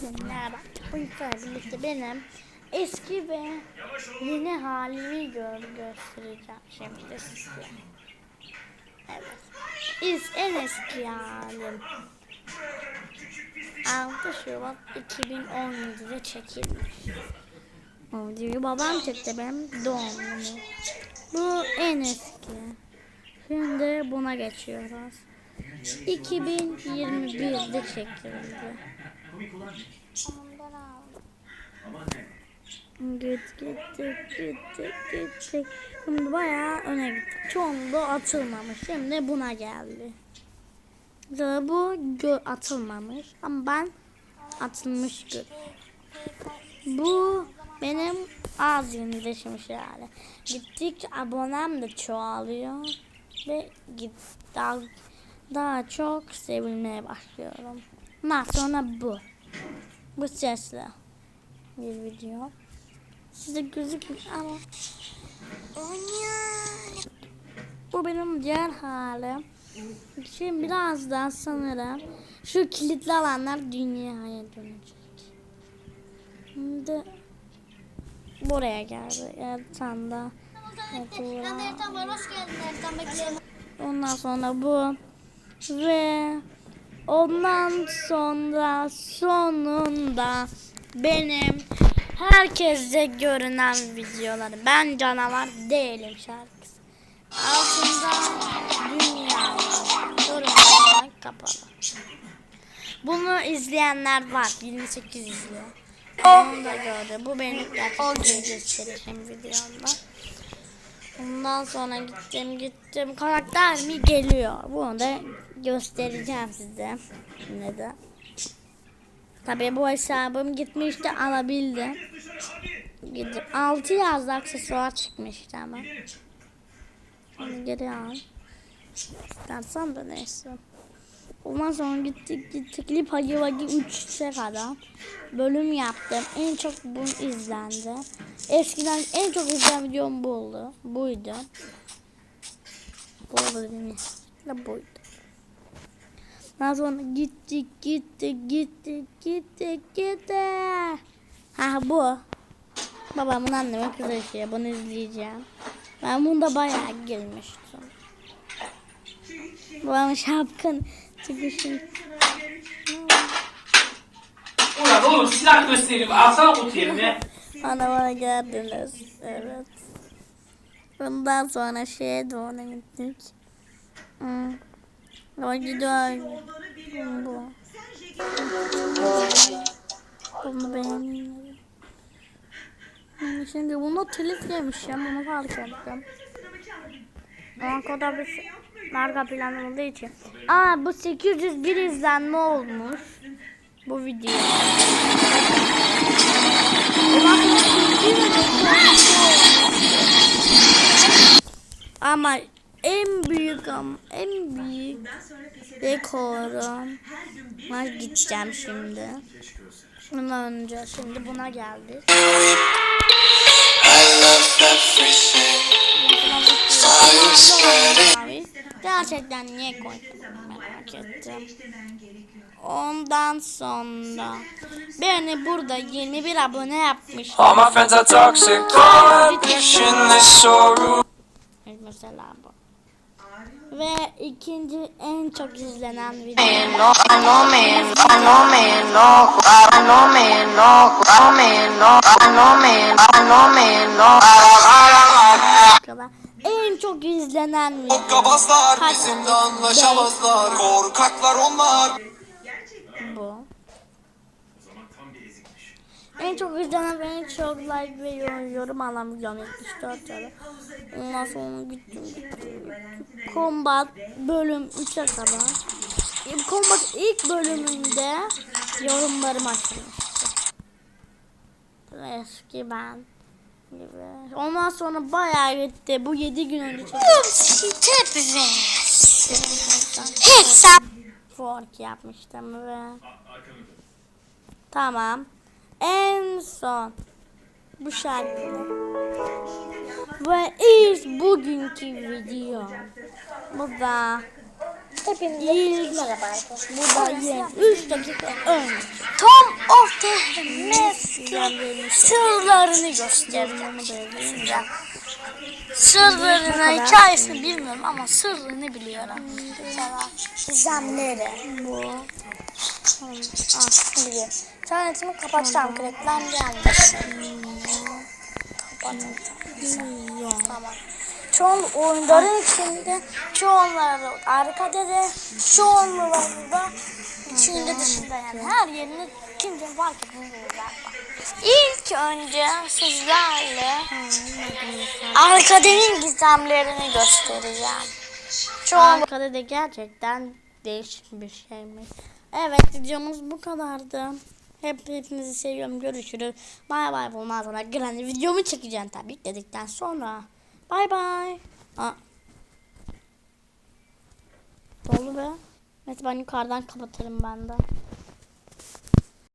Hepinize merhaba. Bugün sizlerle birlikte benim eski ve yeni halimi gör göstereceğim şimdi size. Evet. İz en eski halim. 6 Şubat 2017'de çekilmiş. O videoyu babam çekti benim doğum günüm. Bu en eski. Şimdi buna geçiyoruz. 2021'de çekildi. Git gitti gitti gitti. Şimdi bayağı öne gitti. Çoğunluğu atılmamış. Şimdi buna geldi. Sonra bu gö atılmamış. Ama ben atılmış gö Bu benim az yenileşmiş yani. Gittikçe abonem de çoğalıyor. Ve git daha, daha çok sevilmeye başlıyorum. Ondan sonra bu. Bu sesle bir video. Size gözükmüyor ama bu benim diğer halim. Şimdi birazdan sanırım şu kilitli alanlar dünyaya dönecek. Şimdi buraya geldi. Yatağında. Ekranda Ertan var. Hoş geldin Ertan. Ondan sonra bu ve ondan sonra sonunda benim herkese görünen videoları. Ben canavar değilim şarkısı. Altında dünya görünen kapalı. Bunu izleyenler var. 28 izliyor. Onu da gördü. Bu benim gerçekten göstereceğim videomda. Ondan sonra gittim gittim karakter mi geliyor. Bunu da göstereceğim size. Şimdi de. Tabii bu hesabım gitmişti alabildim. Gidip 6 yazdı aksesuar çıkmıştı ama. Onu geri al. İstersen de neyse. Ondan sonra gittik gittik Lip Hagi Vagi 3'e kadar bölüm yaptım. En çok bu izlendi. Eskiden en çok izlenen videom bu oldu. Buydu. Bu oldu? Ne buydu. Daha sonra gittik gittik gittik gittik gittik. Ha bu. Babamın anneme kızışıyor. Bunu izleyeceğim. Ben bunda bayağı girmiştim. Babamın şapkın çıkışın. Ulan oğlum silah göstereyim. Alsana kutu yerine. Anama geldiniz. Evet. Bundan sonra şeye doğru gittik. Hmm. O gidiyor. Bu. Bunu beğenmedim. Hmm, Şimdi bunu telif yemişim. Bunu fark ettim. Ama kadar bir şey- arka plan olduğu için. Aa bu 801 izlenme olmuş. Bu video. Ama en büyük en büyük rekorum var gideceğim şimdi. Bundan önce şimdi buna geldik. I love everything. Fire spreading. Gerçekten niye koydum merak ettim. Ondan sonra beni burada 21 abone yapmış. All my friends are toxic. Mesela bu. Ve ikinci en çok izlenen video. En çok izlenen video. Kabazlar bizimle anlaşamazlar. Korkaklar onlar. Bu. En çok izlenen ve en çok like ve yorum, yorum alan videom 74 tane. Ondan sonra gittim. Combat bölüm 3'e kadar. E, Combat ilk bölümünde yorumlarım açılmıştı. Eski ben gibi. Ondan sonra bayağı gitti. Bu 7 gün önce. Hesap. Fork yapmıştım ve tamam. En son bu şarkı ve ilk bugünkü video. Bu da Hepinize merhaba arkadaşlar. Burada yine 3 dakika önce. Tom of the Mask'in sırlarını göstereceğim. Sırlarını, hikayesini bilmiyorum ama sırrını biliyorum. Gizemleri. Bu. Ah, gibi. İnternetimi kapatacağım. Reklam gelmiş. Kapatacağım. Tamam. Çoğun oyunların içinde, çoğunları arkada da, çoğunları da içinde dışında yani her yerini kimse fark etmiyor galiba. İlk önce sizlerle Arkademin gizemlerini göstereceğim. Çoğun Arkada da gerçekten değişik bir şeymiş. Evet videomuz bu kadardı. Hep hepinizi seviyorum. Görüşürüz. Bay bay bundan sonra Granny videomu çekeceğim tabii dedikten sonra. Bay bay. Aa. Dolu be. Evet ben yukarıdan kapatırım ben de.